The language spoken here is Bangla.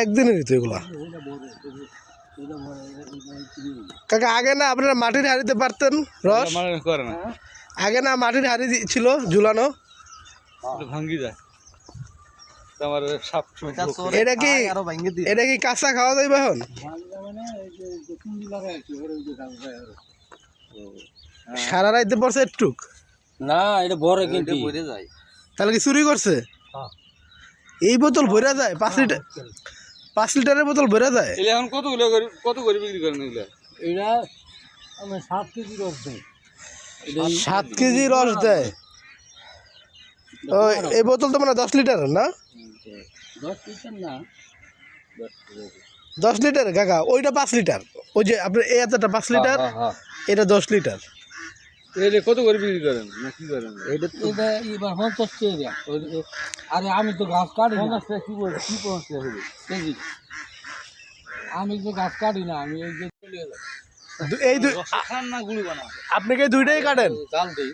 একদিনেরই তো এগুলা। কাকা আগে না আপনারা মাটির হাড়িতে পারতেন রস? মানে করে না। আগে না মাটির হাড়ি ছিল ঝুলানো। ভাঙ্গি যায়। এটা কি এটা কি কাঁচা খাওয়া যাইবে এখন? সারা রাইতে পড়ছে একটুক? না এটা বড় কিন্তু। যায়। তাহলে কি চুরি করছে? এই বোতল ভরা যায় পাঁচ লিটার পাঁচ লিটারের বোতল ভরা যায়। এখন কতগুলো করে কত করে বিক্রি করেন এগুলো? এটা আমি সাত কেজি রস দেই। সাত কেজি রস দেয়। ও এই বোতল তো মানে দশ লিটার না? দশ লিটার না। দশ লিটার কাকা ওইটা পাঁচ লিটার। ওই যে আপনার এই এতটা পাঁচ লিটার এটা দশ লিটার। এলে কত করে বিক্রি করেন? না কি করেন? এটা এটা এবার পঞ্চাশ টাকা আরে আমি তো গাছ কাটি পঞ্চাশ টাকা কি বল কি পঞ্চাশ টাকা কেজি আমি তো গাছ কাটি না আমি এই যে চলে গেলাম দু- এই দুই খান না গুড়ি বানা আপনি দুইটাই কাটেন? জাল দিই।